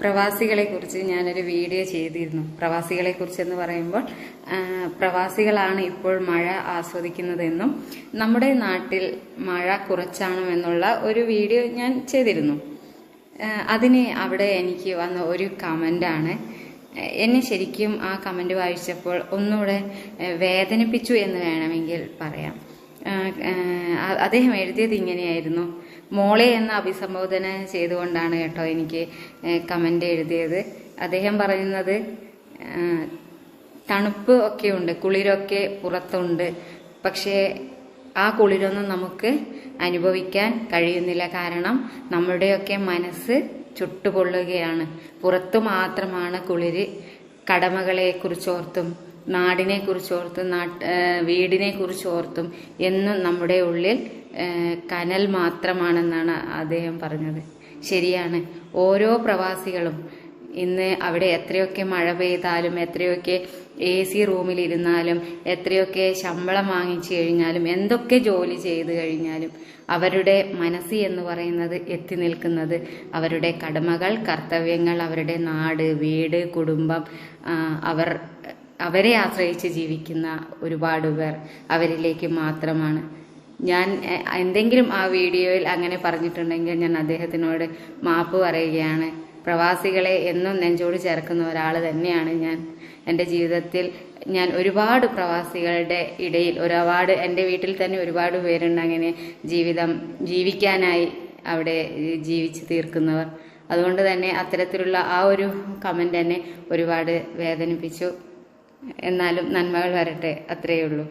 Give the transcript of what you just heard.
പ്രവാസികളെ കുറിച്ച് ഞാനൊരു വീഡിയോ ചെയ്തിരുന്നു. പ്രവാസികളെ കുറിച്ച് എന്ന് പറയുമ്പോൾ പ്രവാസികളാണ് ഇപ്പോൾ മഴ ആസ്വദിക്കുന്നതെന്നും നമ്മുടെ നാട്ടിൽ മഴ കുറച്ചാണെന്നുള്ള ഒരു വീഡിയോ ഞാൻ ചെയ്തിരുന്നു. അതിനെ അവിടെ എനിക്ക് വന്ന ഒരു കമന്റാണ് എന്നെ ശരിക്കും ആ കമന്റ് വായിച്ചപ്പോൾ ഒന്നുകൂടെ വേദനിപ്പിച്ചു എന്ന് വേണമെങ്കിൽ പറയാം. അദ്ദേഹം എഴുതിയത് ഇങ്ങനെയായിരുന്നു. മോളെ എന്ന അഭിസംബോധന ചെയ്തുകൊണ്ടാണ് കേട്ടോ എനിക്ക് കമന്റ് എഴുതിയത്. അദ്ദേഹം പറയുന്നത് തണുപ്പ് ഒക്കെ ഉണ്ട് കുളിരൊക്കെ പുറത്തുണ്ട്. പക്ഷേ ആ കുളിരൊന്നും നമുക്ക് അനുഭവിക്കാൻ കഴിയുന്നില്ല. കാരണം നമ്മുടെയൊക്കെ മനസ്സ് ചുട്ടുപൊള്ളുകയാണ്. പുറത്തു മാത്രമാണ് കുളിര് കടമകളെ കുറിച്ചോർത്തും നാടിനെ കുറിച്ചോർത്തും നാട്ട് വീടിനെ കുറിച്ചോർത്തും എന്നും നമ്മുടെ ഉള്ളിൽ കനൽ മാത്രമാണെന്നാണ് അദ്ദേഹം പറഞ്ഞത്. ശരിയാണ്. ഓരോ പ്രവാസികളും ഇന്ന് അവിടെ എത്രയൊക്കെ മഴ പെയ്താലും എത്രയൊക്കെ എ സി റൂമിലിരുന്നാലും എത്രയൊക്കെ ശമ്പളം വാങ്ങിച്ചു കഴിഞ്ഞാലും എന്തൊക്കെ ജോലി ചെയ്തു കഴിഞ്ഞാലും അവരുടെ മനസ്സ് എന്ന് പറയുന്നത് എത്തി നിൽക്കുന്നത് അവരുടെ കടമകൾ കർത്തവ്യങ്ങൾ അവരുടെ നാട് വീട് കുടുംബം അവർ അവരെ ആശ്രയിച്ച് ജീവിക്കുന്ന ഒരുപാട് പേർ അവരിലേക്ക് മാത്രമാണ്. ഞാൻ എന്തെങ്കിലും ആ വീഡിയോയിൽ അങ്ങനെ പറഞ്ഞിട്ടുണ്ടെങ്കിൽ ഞാൻ അദ്ദേഹത്തിനോട് മാപ്പ് പറയുകയാണ്. പ്രവാസികളെ എന്നും നെഞ്ചോട് ചേർക്കുന്ന ഒരാൾ തന്നെയാണ് ഞാൻ. എന്റെ ജീവിതത്തിൽ ഞാൻ ഒരുപാട് പ്രവാസികളുടെ ഇടയിൽ ഒരുപാട് എന്റെ വീട്ടിൽ തന്നെ ഒരുപാട് പേരുണ്ട് അങ്ങനെ ജീവിതം ജീവിക്കാനായി അവിടെ ജീവിച്ചു തീർക്കുന്നവർ. അതുകൊണ്ട് തന്നെ അത്തരത്തിലുള്ള ആ ഒരു കമന്റ് എന്നെ ഒരുപാട് വേദനിപ്പിച്ചു. എന്നാലും നന്മകൾ വരട്ടെ അത്രയേ ഉള്ളൂ.